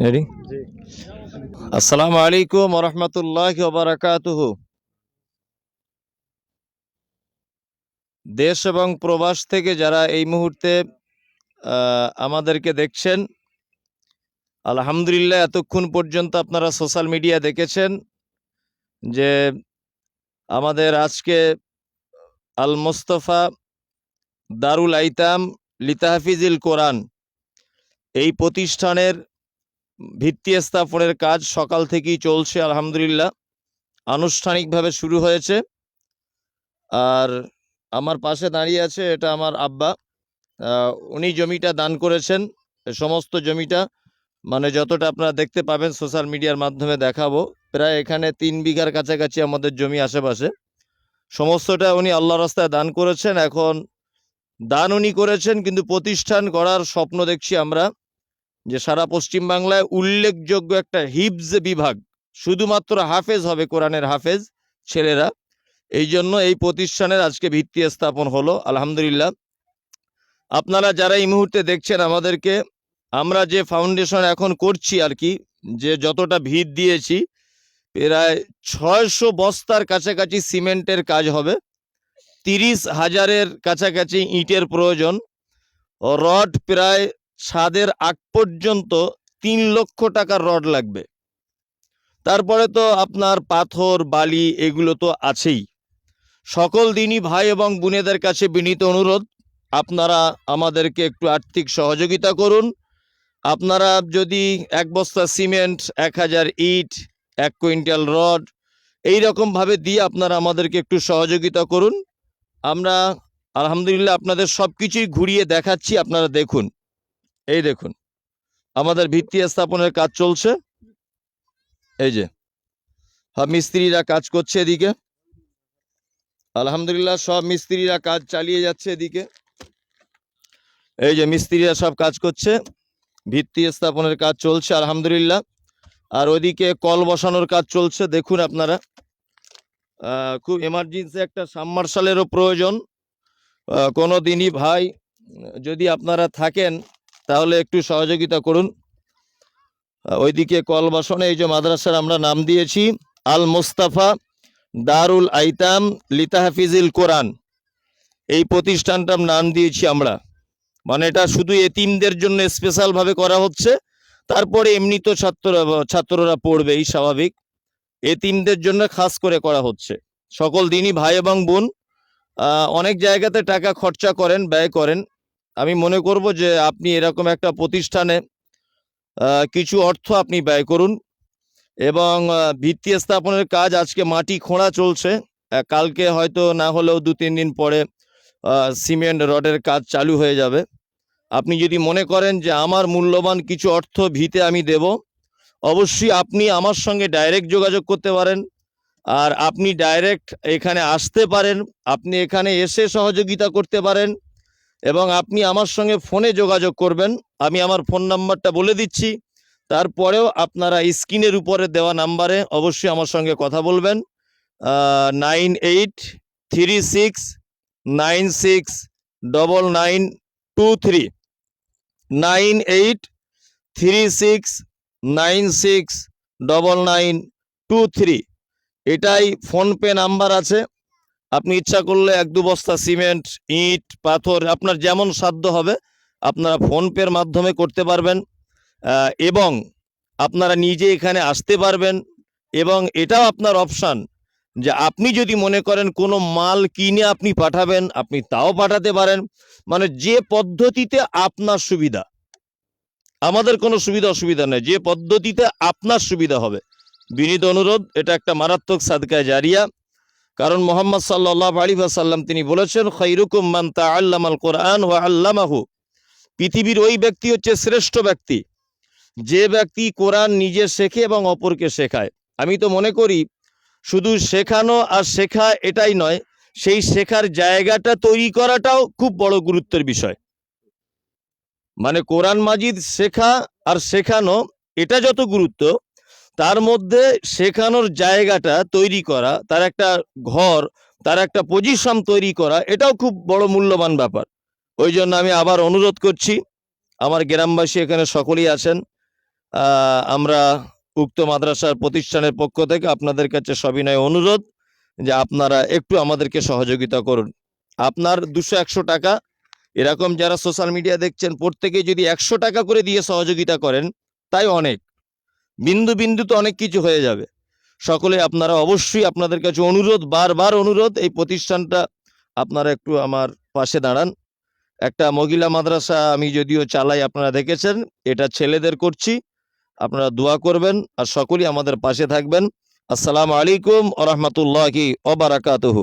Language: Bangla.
রেডি আসসালামু আলাইকুম রহমতুল্লাহ বারাকাতুহ। দেশ এবং প্রবাস থেকে যারা এই মুহূর্তে আমাদেরকে দেখছেন আলহামদুলিল্লাহ এতক্ষণ পর্যন্ত আপনারা সোশ্যাল মিডিয়া দেখেছেন যে আমাদের আজকে আল মোস্তফা দারুল আইতাম লিতাহাফিজিল কোরআন এই প্রতিষ্ঠানের ভিত্তি স্থাপনের কাজ সকাল থেকেই চলছে, আলহামদুলিল্লাহ। আনুষ্ঠানিকভাবে শুরু হয়েছে। আর আমার পাশে দাঁড়িয়ে আছে এটা আমার আব্বা। উনি জমিটা দান করেছেন সমস্ত জমিটা। মানে যতটা আপনারা দেখতে পাবেন সোশ্যাল মিডিয়ার মাধ্যমে দেখাবো, প্রায় এখানে তিন বিঘার কাছাকাছি আমাদের জমি আশেপাশে। সমস্তটা উনি আল্লাহ রাস্তায় দান করেছেন। এখন দান উনি করেছেন, কিন্তু প্রতিষ্ঠান করার স্বপ্ন দেখছি আমরা। যে সারা পশ্চিম বাংলায় উল্লেখযোগ্য একটা হিবজ বিভাগ, শুধুমাত্র হাফেজ হবে কোরআনের হাফেজ ছেলেরা। এই জন্য এই প্রতিষ্ঠানের আজকে ভিত্তি স্থাপন হলো। আলহামদুলিল্লাহ। আপনারা যারা এই মুহূর্তে দেখছেন আমাদেরকে, আমরা যে ফাউন্ডেশন এখন করছি আর কি, যে যতটা ভিত দিয়েছি, প্রায় ছয়শো বস্তার কাছাকাছি সিমেন্টের কাজ হবে। তিরিশ হাজারের কাছাকাছি ইটের প্রয়োজন। রড প্রায় ছাদের আগ পর্যন্ত তিন লক্ষ টাকার রড লাগবে। তারপরে তো আপনার পাথর, বালি এগুলো তো আছেই। সকল দিনই ভাই এবং বোনেদের কাছে বিনীত অনুরোধ, আপনারা আমাদেরকে একটু আর্থিক সহযোগিতা করুন। আপনারা যদি এক বস্তা সিমেন্ট, এক হাজার ইট, এক কুইন্টাল রড, এই রকমভাবে দিয়ে আপনারা আমাদেরকে একটু সহযোগিতা করুন। আমরা আলহামদুলিল্লাহ আপনাদের সব কিছুই ঘুরিয়ে দেখাচ্ছি, আপনারা দেখুন। এই দেখুন, আমাদের ভিত্তি স্থাপনের কাজ চলছে। এই যে, সব মিস্ত্রিরা কাজ করছে এদিকে। আলহামদুলিল্লাহ, সব মিস্ত্রিরা কাজ চালিয়ে যাচ্ছে এদিকে। এই যে, মিস্ত্রিরা সব কাজ করছে। ভিত্তি স্থাপনের কাজ চলছে, আলহামদুলিল্লাহ। আর ওদিকে কল বসানোর কাজ চলছে, দেখুন আপনারা। খুব এমার্জেন্সি একটা সাবমার্শালেরও প্রয়োজন। কোনো দিনই ভাই, যদি আপনারা থাকেন তাহলে একটু সহযোগিতা করুন। ওইদিকে কল বসানো এই যে মাদ্রাসার আমরা নাম দিয়েছি আল মোস্তাফা দারুল আইতাম লিতা লিতাহাফিজিল কোরআন। এই প্রতিষ্ঠানটার নাম দিয়েছি আমরা। মানে এটা শুধু এতিমদের জন্য স্পেশালভাবে করা হচ্ছে, তারপরে এমনি তো ছাত্ররা ছাত্ররা পড়বেই স্বাভাবিক। এতিমদের জন্য খাস করে করা হচ্ছে। সকল দিনই ভাই এবং বোন অনেক জায়গাতে টাকা খরচা করেন, ব্যয় করেন। আমি মনে করব যে আপনি এরকম একটা প্রতিষ্ঠানে কিছু অর্থ আপনি ব্যয় করুন এবং ভিত্তি স্থাপনের কাজ আজকে মাটি খোঁড়া চলছে। কালকে হয়তো না হলেও দু তিন দিন পরে সিমেন্ট রডের কাজ চালু হয়ে যাবে। আপনি যদি মনে করেন যে আমার মূল্যবান কিছু অর্থ ভিতে আমি দেব, অবশ্যই আপনি আমার সঙ্গে ডাইরেক্ট যোগাযোগ করতে পারেন। আর আপনি ডাইরেক্ট এখানে আসতে পারেন, আপনি এখানে এসে সহযোগিতা করতে পারেন। এবং আপনি আমার সঙ্গে ফোনে যোগাযোগ করবেন। আমি আমার ফোন নাম্বারটা বলে দিচ্ছি। তারপরেও আপনারা স্ক্রিনের উপরে দেওয়া নাম্বারে অবশ্যই আমার সঙ্গে কথা বলবেন। Nine eight three six nine six double nine two three. Nine eight three six nine six double nine two three. এটাই ফোনপে নাম্বার আছে। আপনি ইচ্ছা করলে এক দু বস্তা সিমেন্ট, ইট, পাথর, আপনার যেমন সাধ্য হবে, আপনারা ফোনপের মাধ্যমে করতে পারবেন। এবং আপনারা নিজে এখানে আসতে পারবেন। এবং এটাও আপনার অপশান যে আপনি যদি মনে করেন কোনো মাল কিনে আপনি পাঠাবেন, আপনি তাও পাঠাতে পারেন। মানে যে পদ্ধতিতে আপনার সুবিধা, আমাদের কোনো সুবিধা অসুবিধা নেই। যে পদ্ধতিতে আপনার সুবিধা হবে, বিনীত অনুরোধ, এটা একটা মারাত্মক সাদকায় জারিয়া। কারণ মোহাম্মদ সাল্লাহ আলী সাল্লাম তিনি বলেছেন খৈরুকুম মান তাআল্লামাল কোরআন ওয়া আল্লামাহু। পৃথিবীর ওই ব্যক্তি হচ্ছে শ্রেষ্ঠ ব্যক্তি। যে ব্যক্তি কোরআন নিজে শেখে এবং অপরকে শেখায়। আমি তো মনে করি, শুধু শেখানো আর শেখা এটাই নয়, সেই শেখার জায়গাটা তৈরি করাটাও খুব বড় গুরুত্বের বিষয়। মানে কোরআন মাজিদ শেখা আর শেখানো, এটা যত গুরুত্ব তার মধ্যে শেখানোর জায়গাটা তৈরি করা, তার একটা ঘর, তার একটা পজিশন তৈরি করা, এটাও খুব বড় মূল্যবান ব্যাপার। ওই জন্য আমি আবার অনুরোধ করছি, আমার গ্রামবাসী এখানে সকলেই আছেন আমরা উক্ত মাদ্রাসার প্রতিষ্ঠানের পক্ষ থেকে আপনাদের কাছে সবিনয় অনুরোধ যে আপনারা একটু আমাদেরকে সহযোগিতা করুন। আপনার দুশো একশো টাকা, এরকম যারা সোশ্যাল মিডিয়া দেখছেন প্রত্যেকেই যদি একশো টাকা করে দিয়ে সহযোগিতা করেন, তাই অনেক। বিন্দু বিন্দুতে অনেক কিছু হয়ে যাবে। সকলে আপনারা অবশ্যই আপনাদের কাছে অনুরোধ, বারবার অনুরোধ, এই প্রতিষ্ঠানটা আপনারা একটু আমার পাশে দাঁড়ান। একটা মহিলা মাদ্রাসা আমি যদিও চালাই, আপনারা দেখেছেন, এটা ছেলেদের করছি। আপনারা দোয়া করবেন আর সকলেই আমাদের পাশে থাকবেন। আসসালামু আলাইকুম আ রহমতুল্লাহি ওবারাকাতুহু